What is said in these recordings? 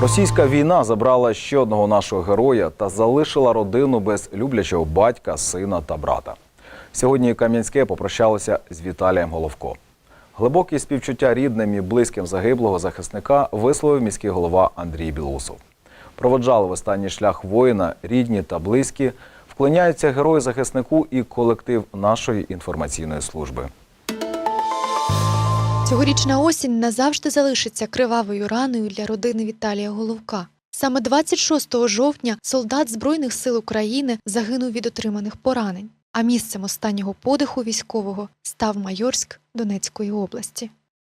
Російська війна забрала ще одного нашого героя та залишила родину без люблячого батька, сина та брата. Сьогодні Кам'янське попрощалося з Віталієм Головко. Глибокі співчуття рідним і близьким загиблого захисника висловив міський голова Андрій Білоусов. Проводжали в останній шлях воїна, рідні та близькі, вклоняються герою захиснику і колектив нашої інформаційної служби. Цьогорічна осінь назавжди залишиться кривавою раною для родини Віталія Головка. Саме 26 жовтня солдат Збройних сил України загинув від отриманих поранень, а місцем останнього подиху військового став Майорськ Донецької області.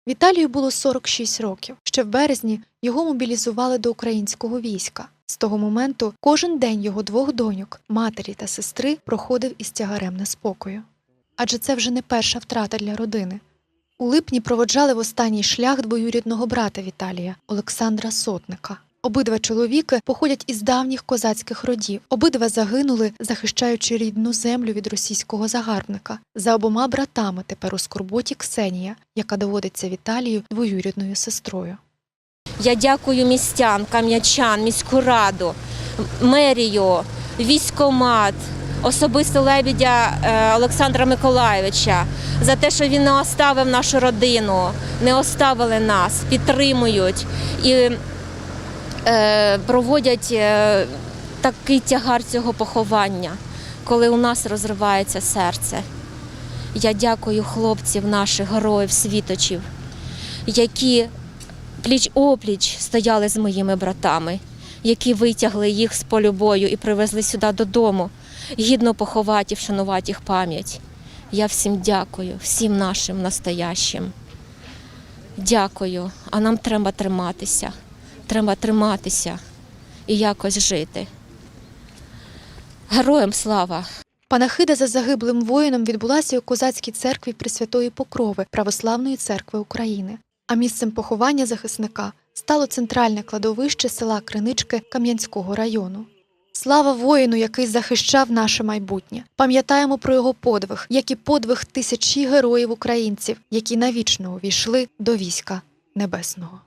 Віталію було 46 років. Ще в березні його мобілізували до українського війська. З того моменту кожен день його двох доньок, матері та сестри, проходив із тягарем неспокою. Адже це вже не перша втрата для родини. У липні проводжали в останній шлях двоюрідного брата Віталія Олександра Сотника. Обидва чоловіки походять із давніх козацьких родів. Обидва загинули, захищаючи рідну землю від російського загарбника. За обома братами тепер у скорботі Ксенія, яка доводиться Віталію двоюрідною сестрою. Я дякую містян, кам'ячан, міську раду, мерію, військомат, особисто лебідя е, Олександра Миколайовича за те, що він не оставив нашу родину, не оставили нас, підтримують і е, проводять е, такий тягар цього поховання, коли у нас розривається серце. Я дякую хлопців, наших героїв, світочів, які пліч опліч стояли з моїми братами, які витягли їх з полю бою і привезли сюди додому, гідно поховати і вшанувати їх пам'ять. Я всім дякую, всім нашим настоящим. Дякую, а нам треба триматися. Треба триматися і якось жити. Героям слава! Панахида за загиблим воїном відбулася у козацькій церкві Пресвятої Покрови Православної церкви України. А місцем поховання захисника стало центральне кладовище села Кринички Кам'янського району. Слава воїну, який захищав наше майбутнє. Пам'ятаємо про його подвиг, як і подвиг тисячі героїв українців, які навічно увійшли до війська небесного.